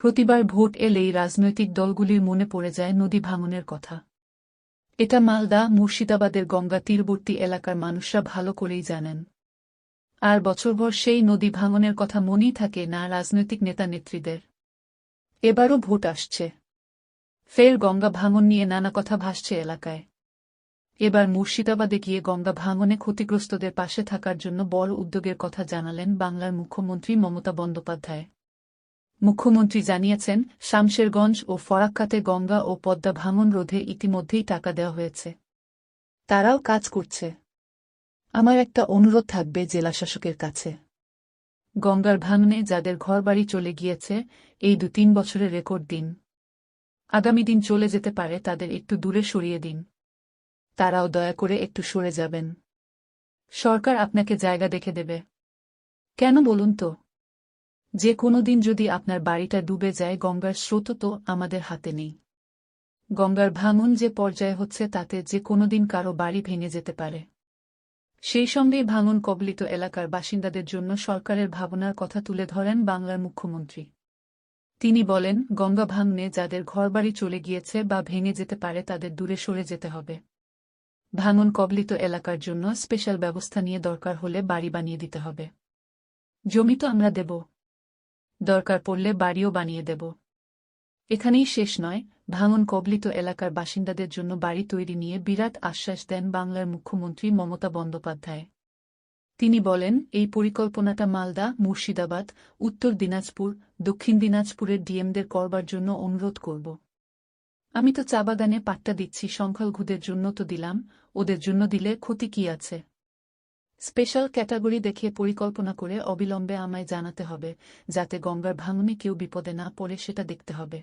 প্রতিবার ভোট এলেই রাজনৈতিক দলগুলির মনে পড়ে যায় নদী ভাঙনের কথা। এটা মালদা, মুর্শিদাবাদের গঙ্গা তীরবর্তী এলাকার মানুষরা ভালো করেই জানেন। আর বছরভর সেই নদী ভাঙনের কথা মনেই থাকে না রাজনৈতিক নেতা নেত্রীদের। এবারও ভোট আসছে। ফের গঙ্গা ভাঙন নিয়ে নানা কথা ভাসছে এলাকায়। এবার মুর্শিদাবাদে গিয়ে গঙ্গা ভাঙনে ক্ষতিগ্রস্তদের পাশে থাকার জন্য বড় উদ্যোগের কথা জানালেন বাংলার মুখ্যমন্ত্রী মমতা বন্দ্যোপাধ্যায়। মুখ্যমন্ত্রী জানিয়েছেন, শামশেরগঞ্জ ও ফরাক্কাতে গঙ্গা ও পদ্মা ভাঙন রোধে ইতিমধ্যেই টাকা দেওয়া হয়েছে। তারাও কাজ করছে। আমার একটা অনুরোধ থাকবে জেলাশাসকের কাছে। গঙ্গার ভাঙনে যাদের ঘরবাড়ি চলে গিয়েছে, এই দু তিন বছরের রেকর্ড দিন। আগামী দিন চলে যেতে পারে তাদের একটু দূরে সরিয়ে দিন। তারাও দয়া করে একটু সরে যাবেন। সরকার আপনাকে জায়গা দেখে দেবে। কেন বলুন তো? যে কোনো দিন যদি আপনার বাড়িটা ডুবে যায়, গঙ্গার স্রোত তো আমাদের হাতে নেই। গঙ্গার ভাঙন যে পর্যায়ে হচ্ছে, তাতে যে কোনো দিন কারও বাড়ি ভেঙে যেতে পারে। সেই সঙ্গেই ভাঙন কবলিত এলাকার বাসিন্দাদের জন্য সরকারের ভাবনার কথা তুলে ধরেন বাংলার মুখ্যমন্ত্রী। তিনি বলেন, গঙ্গা ভাঙনে যাদের ঘরবাড়ি চলে গিয়েছে বা ভেঙে যেতে পারে, তাদের দূরে সরে যেতে হবে। ভাঙন কবলিত এলাকার জন্য স্পেশাল ব্যবস্থা নিয়ে দরকার হলে বাড়ি বানিয়ে দিতে হবে। জমি তো আমরা দেব। দরকার পড়লে বাড়িও বানিয়ে দেব। এখানেই শেষ নয়, ভাঙন কবলিত এলাকার বাসিন্দাদের জন্য বাড়ি তৈরি নিয়ে বিরাট আশ্বাস দেন বাংলার মুখ্যমন্ত্রী মমতা বন্দ্যোপাধ্যায়। তিনি বলেন, এই পরিকল্পনাটা মালদা, মুর্শিদাবাদ, উত্তর দিনাজপুর, দক্ষিণ দিনাজপুরের ডিএমদের করবার জন্য অনুরোধ করব। আমি তো চা বাগানে পাট্টা দিচ্ছি, সংখ্যালঘুদের জন্য তো দিলাম, ওদের জন্য দিলে ক্ষতি কি আছে? স্পেশাল ক্যাটাগরি দেখিয়ে পরিকল্পনা করে অবিলম্বে আমায় জানাতে হবে, যাতে গঙ্গার ভাঙনে কেউ বিপদে না পড়ে সেটা দেখতে হবে।